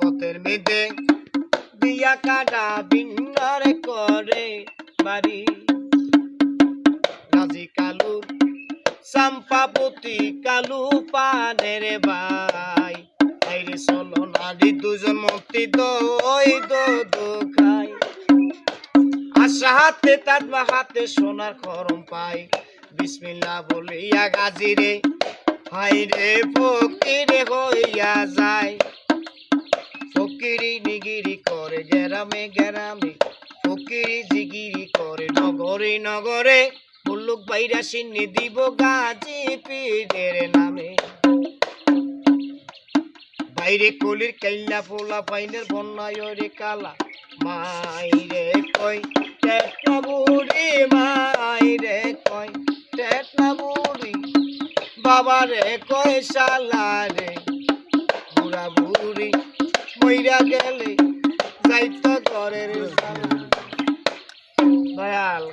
পথের মেদে দিয়া কাটা বিন্নরে করে বাড়ি। রাজি কালু চাম্পাপতি কালু পানের ভাই। আইরে চলো নারী দুজন মন্ত্রী দই দো খাই। আশা হাতে তার হাতে সোনার খরম পাই। বিসমিল্লা বলিয়া গাজিরে হাই রে ফকিরে হইয়া যায়। নিগিরি করে গেরামে গেরামে ফকিরি জিগিরি করে নগরে নগরে। মুল্লুক বাইরা সিন্নি দিব গাজি পীরের নামে। বাইরে কলির কাইলা পোলা, পাইনের বন্যায় রে কালা। মাইরে কই টেটনা বুড়ি, মাইরে কই টেটনা বুড়ি। বাবা রে কই শালা রে। মইরা গেলে যাইতো ঘরের দয়াল